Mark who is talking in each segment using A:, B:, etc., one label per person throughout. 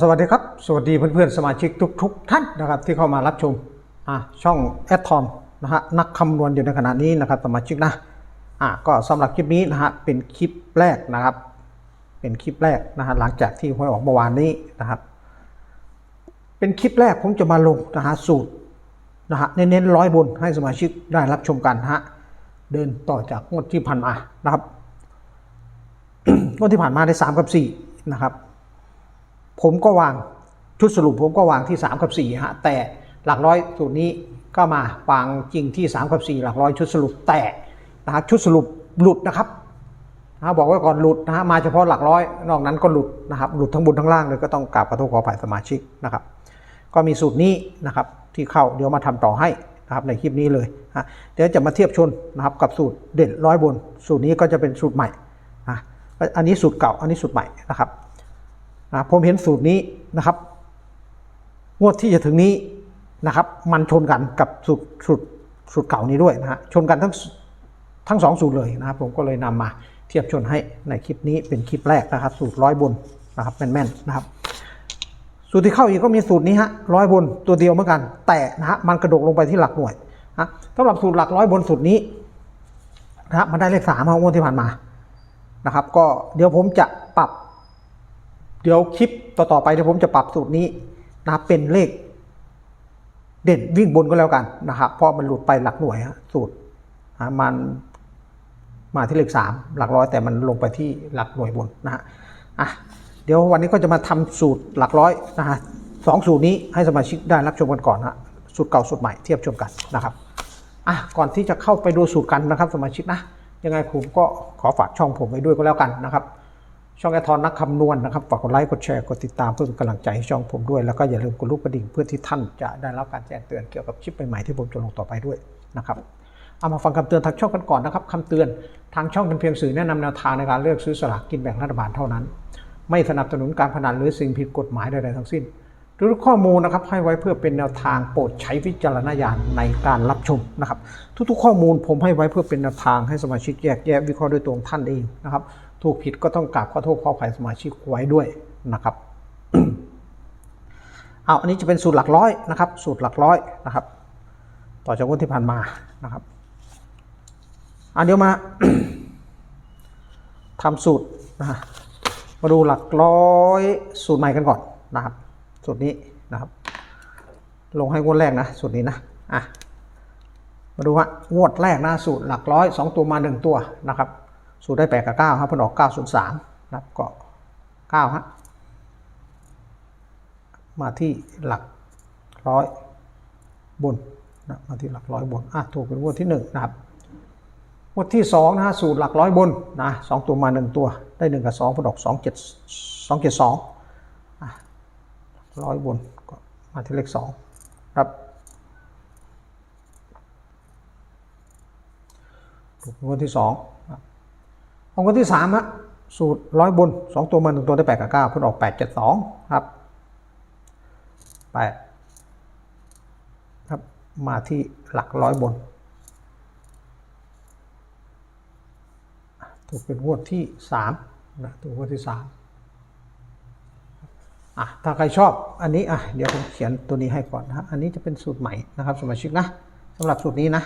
A: สวัสดีครับ สวัสดีเพื่อนๆ สมาชิกทุก ๆ ท่านนะครับที่เข้ามารับชมช่องแอดทอมนะฮะนักคำนวณอยู่ในขณะนี้นะครับสมาชิกนะอ่าก็สำหรับคลิปนี้นะฮะเป็นคลิปแรกนะครับ เป็นคลิปแรกนะฮะหลังจากที่หวยออกเมื่อวานนี้นะครับ เป็นคลิปแรกผมจะมาลงนะฮะสูตรนะฮะเน้นๆร้อยบนให้สมาชิกได้รับชมกันฮะเดินต่อจากงวดที่ผ่านมานะครับงวดที่ผ่านมาได้สามกับสี่นะครับ ผมก็วางชุดสรุปผมก็วางที่ 3 กับ 4 ฮะ แต่หลักร้อยสูตรนี้ก็มาวางจริงที่ 3 กับ 4 หลักร้อยชุดสรุปแต่นะฮะชุดสรุปหลุดนะครับนะฮะบอกไว้ก่อนหลุดนะฮะมาเฉพาะหลักร้อย นอกนั้นก็หลุดนะครับหลุดทั้งบนทั้งล่างเลยก็ต้องกราบขอโทษขออภัยสมาชิกนะครับ ก็มีสูตรนี้นะครับที่เข้าเดี๋ยวมาทำต่อให้นะครับในคลิปนี้เลยฮะเดี๋ยวจะมาเทียบชนนะครับกับสูตรเด่นร้อยบน สูตรนี้ก็จะเป็นสูตรใหม่นะอันนี้สูตรเก่าอันนี้สูตรใหม่นะครับ ผมเห็นสูตรนี้นะครับ งวดที่จะถึงนี้นะครับ มันชนกันกับสูตรสูตรสูตรเก่านี้ด้วยนะฮะชนกันทั้งทั้งสองสูตรเลยนะครับ ผมก็เลยนำมาเทียบชนให้ในคลิปนี้เป็นคลิปแรกนะครับ สูตรร้อยบนนะครับแม่นๆนะครับ สูตรที่เข้าอีกก็มีสูตรนี้ฮะร้อยบนตัวเดียวเหมือนกัน แต่นะฮะมันกระโดดลงไปที่หลักหน่วยนะสำหรับสูตรหลักร้อยบนสูตรนี้นะมันได้เลขสามมางวดที่ผ่านมานะครับ ก็เดี๋ยวผมจะปรับ เดี๋ยวคลิปต่อๆไปเดี๋ยวผมจะปรับสูตรนี้นะเป็นเลข เด่นวิ่งบนก็แล้วกันนะครับเพราะมันหลุดไปหลักหน่วยฮะสูตรมันมาที่เลขสามหลักร้อยแต่มันลงไปที่หลักหน่วยบนนะฮะอะเดี๋ยววันนี้ก็จะมาทำสูตรหลักร้อยนะฮะสองสูตรนี้ให้สมาชิกได้รับชมกันก่อนฮะสูตรเก่าสูตรใหม่เทียบชมกันนะครับอะก่อนที่จะเข้าไปดูสูตรกันนะครับสมาชิกนะยังไงผมก็ขอฝากช่องผมไว้ด้วยก็แล้วกันนะครับ ช่องแอทอนนักคำนวณนะครับฝากกดไลค์กดแชร์กดติดตามเพื่อเป็นกำลังใจให้ช่องผมด้วย แล้วก็อย่าลืมกดลูกกระดิ่งเพื่อที่ท่านจะได้รับการแจ้งเตือนเกี่ยวกับคลิปใหม่ๆที่ผมจะลงต่อไปด้วยนะครับเอามาฟังคำเตือนทางช่องกันก่อนนะครับคำเตือนทางช่องเป็นเพียงสื่อแนะนำแนวทางในการเลือกซื้อสลากกินแบ่งรัฐบาลเท่านั้น ไม่สนับสนุนการพนันหรือสิ่งผิดกฎหมายใดๆทั้งสิ้นทุกข้อมูลนะครับให้ไว้เพื่อเป็นแนวทางโปรดใช้วิจารณญาณในการรับชมนะครับ ทุกๆ ข้อมูลผมให้ไว้เพื่อเป็นแนวทางให้สมาชิกแยกแยะวิเคราะห์ด้วยตัวท่านเองนะครับ ถูกผิดก็ต้องกราบขอโทษขออภัยสมาชิกไว้ด้วยนะครับเอาอันนี้จะเป็นสูตรหลักร้อยนะครับ สูตรหลักร้อยนะครับ ต่อจากงวดที่ผ่านมานะครับอันเดียวมาทำสูตรนะฮะมาดูหลักร้อยสูตรใหม่กันก่อนนะครับ สูตรนี้นะครับ ลงให้งวดแรกนะ สูตรนี้นะอะมาดูว่างวดแรกนะสูตรหลักร้อยสองตัวมาหนึ่งตัวนะครับ สูตรได้แปดกับเก้าครับเพนออกเก้าศูนสามนับก็เก้าฮะมาที่หลักร้อยบนนะมาที่หลักร้อยบนอะถูกเป็นงวดที่หนึ่งนะครับงวดที่สองนะฮะสูตรหลักร้อยบนนะสองตัวมาหนึ่งตัวได้หนึ่งกับสองผลออกสองเจ็ดสองเจ็ดสองร้อยบนก็มาที่เลขสองครับถูกงวดที่สอง ของงวดที่สามฮะสูตรร้อยบนสองตัวมาหนึ่งตัวได้แปดกับเก้าผลออกแปดเจ็ดสองครับแปดครับมาที่หลักร้อยบน ถูกเป็นงวดที่สามนะถูกงวดที่สามอะถ้าใครชอบอันนี้อะเดี๋ยวผมเขียนตัวนี้ให้ก่อนนะอันนี้จะเป็นสูตรใหม่นะครับสมาชิกนะสำหรับสูตรนี้นะ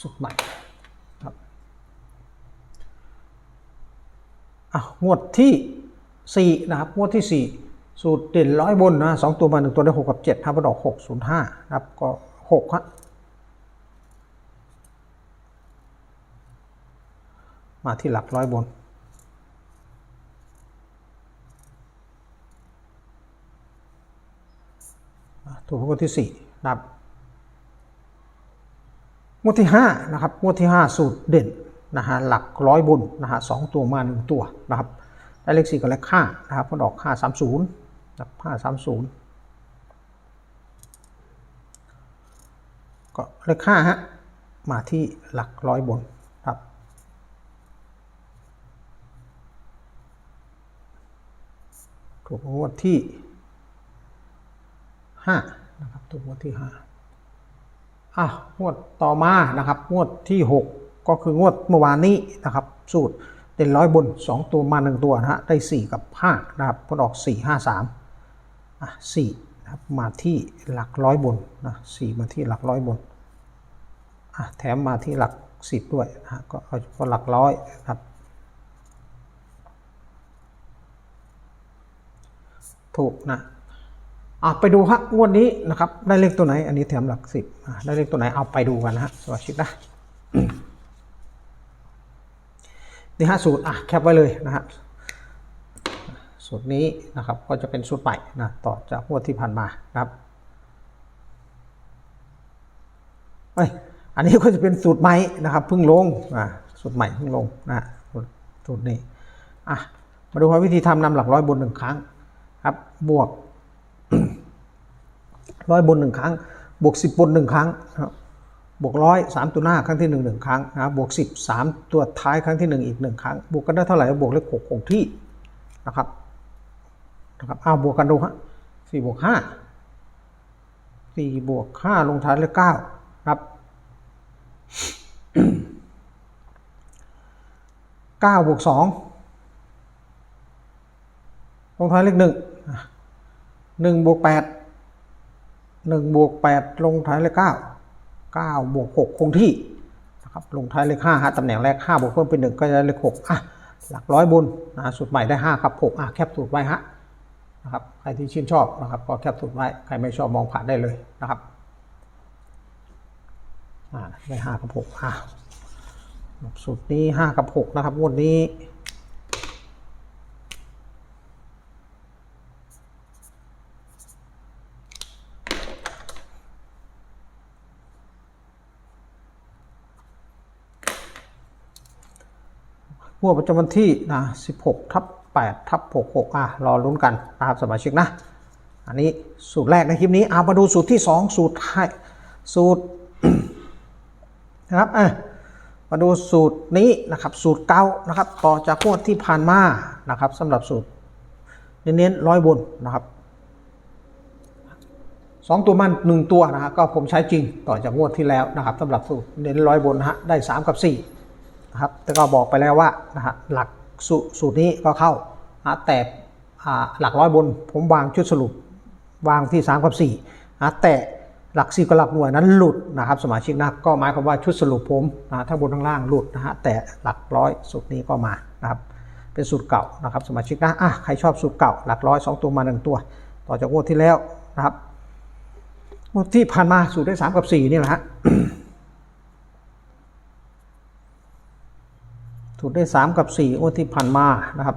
A: สูตรใหม่ครับอะงวดที่สี่นะครับ งวดที่สี่สูตรเด่นร้อยบนนะสองตัวมาหนึ่งตัวได้หกกับเจ็ดถ้ามันออกหกศูนย์ห้านะครับก็หกฮะมาที่หลักร้อยบนถูกงวดที่สี่นะครับ งวดที่ห้านะครับงวดที่ห้าสูตรเด่นนะฮะหลักร้อยบนนะฮะสองตัวมาหนึ่งตัวนะครับได้เลขสี่กับเลขห้านะครับมันออกห้าสามศูนย์นะครับห้าสามศูนย์ก็เลขห้าฮะมาที่หลักร้อยบนครับถูกงวดที่ห้านะครับถูกงวดที่ห้า อะงวดต่อมานะครับงวดที่หกก็คืองวดเมื่อวานนี้นะครับ สูตรเด่นร้อยบน 2 ตัวมา 1 ตัวนะฮะได้ 4 กับ 5 นะครับผลออก 4 5 3อะ4นะครับมาที่หลักร้อยบนนะ4มาที่หลักร้อยบนอะแถมมาที่หลัก 10 ด้วยนะฮะก็เอาเฉพาะหลักร้อยนะครับถูกนะ ไปดูฮะงวดนี้นะครับ ได้เลขตัวไหน อันนี้แถมหลักสิบได้เลขตัวไหนเอาไปดูกันนะฮะสวัสดีนะนี่ฮะสูตรอะแคปไว้เลยนะฮะสูตรนี้นะครับก็จะเป็นสูตรใหม่นะต่อจากงวดที่ผ่านมานะครับเอ้ยอันนี้ก็จะเป็นสูตรใหม่นะครับเพิ่งลงอะสูตรใหม่เพิ่งลงนะสูตรนี้อะมาดูว่าวิธีทำนำหลักร้อยบนหนึ่งครั้งครับบวก ร้อยบนหนึ่งครั้ง บวกสิบบนหนึ่งครั้งบวกร้อยสามตัวหน้าครั้งที่หนึ่งหนึ่งครั้งนะครับบวกสิบสามตัวท้ายครั้งที่หนึ่งอีกหนึ่งครั้ง บวกกันได้เท่าไหร่บวกเลขหกคงที่นะครับนะครับเอาบวกกันดูฮะสี่บวกห้าสี่บวกห้าลงท้ายเลขเก้าครับเก้าบวกสองลงท้ายเลขหนึ่งหนึ่งบวกแปด หนึ่งบวกแปดลงท้ายเลขเก้าเก้าบวกหกคงที่นะครับลงท้ายเลขห้าฮะตำแหน่งแรกห้าบวกเพิ่มเป็นหนึ่งก็จะได้เลขหกอะหลักร้อยบนนะสูตรใหม่ได้ห้าครับหกอะแคปสูตรไว้ฮะนะครับใครที่ชื่นชอบนะครับก็แคปสูตรไว้ใครไม่ชอบมองผ่านได้เลยนะครับอ่าได้ห้ากับหกอะสูตรนี้ห้ากับหกนะครับงวดนี้ งวดประจำวันที่นะ16ทับ8ทับ66อะรอลุ้นกันนะครับสมาชิกนะ อันนี้สูตรแรกในคลิปนี้เอามาดูสูตรที่ 2 สูตรให้สูตรนะครับอะมาดูสูตรนี้นะครับสูตรเก่านะครับต่อจากงวดที่ผ่านมานะครับสำหรับสูตรเน้นๆร้อยบนนะครับสองตัวมันหนึ่งตัวนะฮะก็ผมใช้จริงต่อจากงวดที่แล้วนะครับสำหรับสูตรเน้นร้อยบนนะฮะได้3กับ4 นะครับแต่ก็บอกไปแล้วว่านะฮะหลักสูสูตรนี้ก็เข้านะแต่หลักร้อยบนผมวางชุดสรุปวางที่ 3 กับ4นะแต่หลักสี่กับหลักหน่วยนั้นหลุดนะครับ สมาชิกนะก็หมายความว่าชุดสรุปผมนะทั้งบนทั้งล่างหลุดนะฮะแต่หลักร้อยสูตรนี้ก็มานะครับเป็นสูตรเก่านะครับ สมาชิกนะอะใครชอบสูตรเก่า หลักร้อยสองตัวมาหนึ่งตัว ต่อจากงวดที่แล้วนะครับงวดที่ผ่านมาสูตรได้สามกับสี่นี่แหละฮะ ถูกได้ 3 กับ4งวดที่ผ่านมานะครับ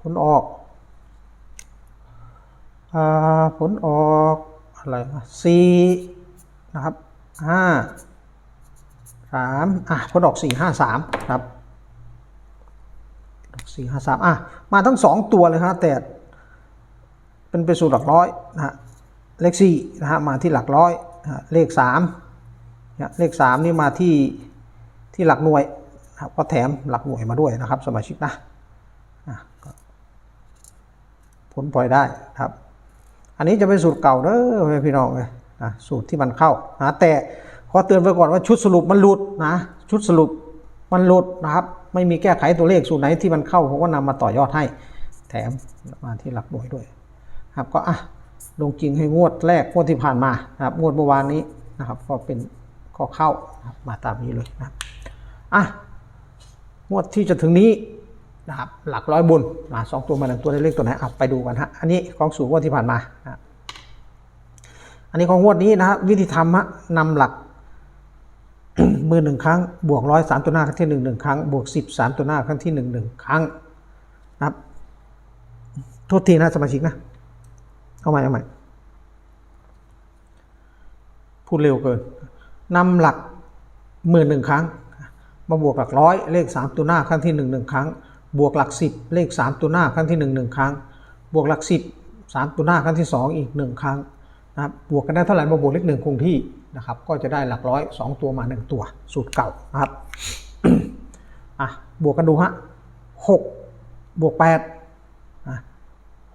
A: ผลออกอผลออกอะไรสี่นะครับห้าสามอะผลออกสี่ห้าสามครับสี่ห้าสามอะ มาทั้งสองตัวเลยครับแต่เป็นเป็นสูตรหลักร้อยนะฮะเลขสี่นะฮะมาที่หลักร้อยเลขสามเลขสามนี่มาที่ที่หลักหน่วย ครับก็แถมหลักหน่วยมาด้วยนะครับ สมาชิกนะผลพลอยได้ครับ อันนี้จะเป็นสูตรเก่าเด้อพี่น้องเลยนะสูตรที่มันเข้านะแต่ขอเตือนไว้ก่อนว่าชุดสรุปมันหลุดนะชุดสรุปมันหลุดนะครับ ไม่มีแก้ไขตัวเลขสูตรไหนที่มันเข้าผมก็นำมาต่อยอดให้ แถมมาที่หลักหน่วยด้วย ครับก็อะลงจริงให้งวดแรกงวดที่ผ่านมานะครับงวดเมื่อวานนี้นะครับ ก็เป็นก็เข้ามาตามนี้เลยนะอะ งวดที่จะถึงนี้นะครับหลักร้อยบุญมาสองตัวมาหนึ่งตัวได้เลขตัวไหนอะไปดูกันฮะอันนี้ของสูงงวดที่ผ่านมานะอันนี้ของงวดนี้นะฮะวิธีทำฮะนำหลักมือหนึ่งครั้ง บวกร้อยสามตัวหน้าครั้งที่หนึ่งหนึ่งครั้ง บวกสิบสามตัวหน้าครั้งที่หนึ่งหนึ่งครั้งนะครับโทษทีนะสมาชิกนะเอาใหม่เอาใหม่พูดเร็วเกินนำหลักหมื่นหนึ่งครั้ง มาบวกหลักร้อยเลข 3 ตัวหน้าครั้งที่ 1 1 ครั้ง บวกหลัก 10 เลข 3 ตัวหน้าครั้งที่ 1 1 ครั้ง บวกหลัก 10 3 ตัวหน้าครั้งที่ 2 อีก 1 ครั้งนะครับบวกกันได้เท่าไหร่มาบวกเลขหนึ่งคงที่นะครับก็จะได้หลักร้อย 2 ตัวมา 1 ตัว สูตรเก่านะครับอะบวกกันดูฮะ6บวก8อะ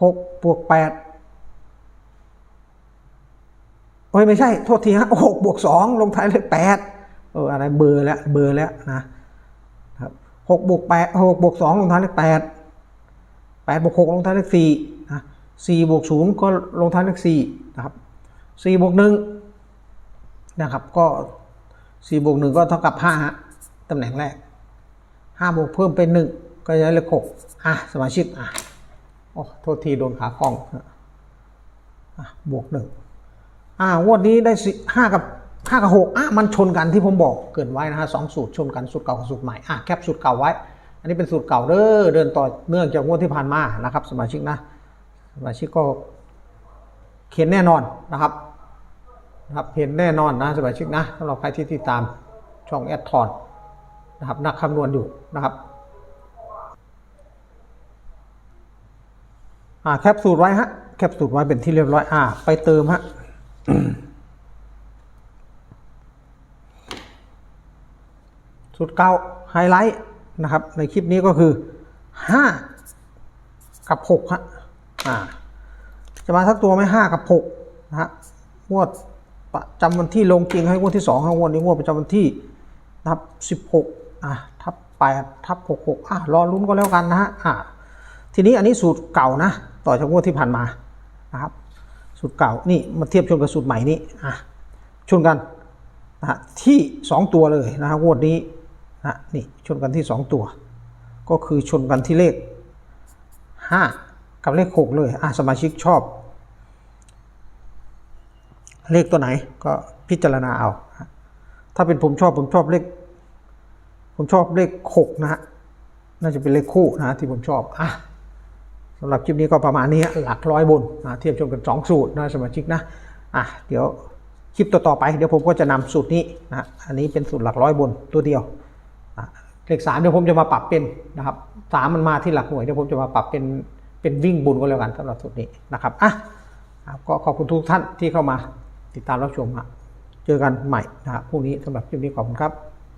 A: 6บวก8โอ้ยไม่ใช่ โทษทีฮะ6บวก2ลงท้ายเลข8 เอออะไรเบอร์แล้วเบอร์แล้วนะครับหกบวกแปดหกบวกสองลงท้ายเลขแปดแปดบวกหกลงท้ายเลขสี่นะสี่บวกศูนย์ก็ลงท้ายเลขสี่นะครับสี่บวกหนึ่งนะครับก็สี่บวกหนึ่งก็เท่ากับห้าตำแหน่งแรกห้าบวกเพิ่มเป็นหนึ่งก็จะได้เลขหกอะสมาชิกอะโอ้โทษทีโดนขาคล้องอะบวกหนึ่งอ่างวดนี้ได้สิห้ากับ ห้ากับหกอะมันชนกันที่ผมบอกเกินไว้นะฮะสองสูตรชนกันสูตรเก่ากับสูตรใหม่อะแคปสูตรเก่าไว้ อันนี้เป็นสูตรเก่าเด้อเดินต่อเนื่องจากงวดที่ผ่านมานะครับ สมาชิกนะสมาชิกก็เขียนแน่นอนนะครับนะครับเห็นแน่นอนนะสมาชิกนะสำหรับใครที่ติดตามช่องแอดทอนนะครับนักคำนวณอยู่นะครับอ่าแคปสูตรไว้ฮะแคปสูตรไว้เป็นที่เรียบร้อยอ่าไปเติมฮะ สูตรเก้าไฮไลท์นะครับ ในคลิปนี้ก็คือ 5 กับ6ฮะอ่าจะมาทักตัวไหม5กับ6นะฮะงวดประจำวันที่ลงจริงให้งวดที่2ให้งวดนี้งวดประจำวันที่นะครับ16อะทับ8ทับ66อะรอลุ้นก็แล้วกันนะฮะอ่าทีนี้อันนี้สูตรเก่านะ ต่อจากงวดที่ผ่านมานะครับ สูตรเก่านี่มาเทียบชนกับสูตรใหม่นี่อะชนกันนะฮะที่ 2 ตัวเลยนะฮะงวดนี้ นะนี่ชนกันที่ 2 ตัว ก็คือชนกันที่เลข 5 กับเลข 6 เลยอะสมาชิกชอบ เลขตัวไหนก็พิจารณาเอา ถ้าเป็นผมชอบผมชอบเลข ผมชอบเลข 6 นะฮะน่าจะเป็นเลขคู่นะฮะที่ผมชอบอะสำหรับคลิปนี้ก็ประมาณนี้หลักร้อยบนนะเทียบชนกัน 2 สูตรนะสมาชิกนะอะเดี๋ยวคลิปต่อๆไปเดี๋ยวผมก็จะนำสูตรนี้นะอันนี้เป็นสูตรหลักร้อยบนตัวเดียว เลขสามเดี๋ยวผมจะมาปรับเป็นนะครับสามมันมาที่หลักหน่วยเดี๋ยวผมจะมาปรับเป็นเป็นวิ่งบุญก็แล้วกันสำหรับสูตรนี้นะครับอะก็ขอบคุณทุกท่านที่เข้ามาติดตามรับชมฮะเจอกันใหม่นะฮะพรุ่งนี้สำหรับคลิปนี้ขอบคุณครับ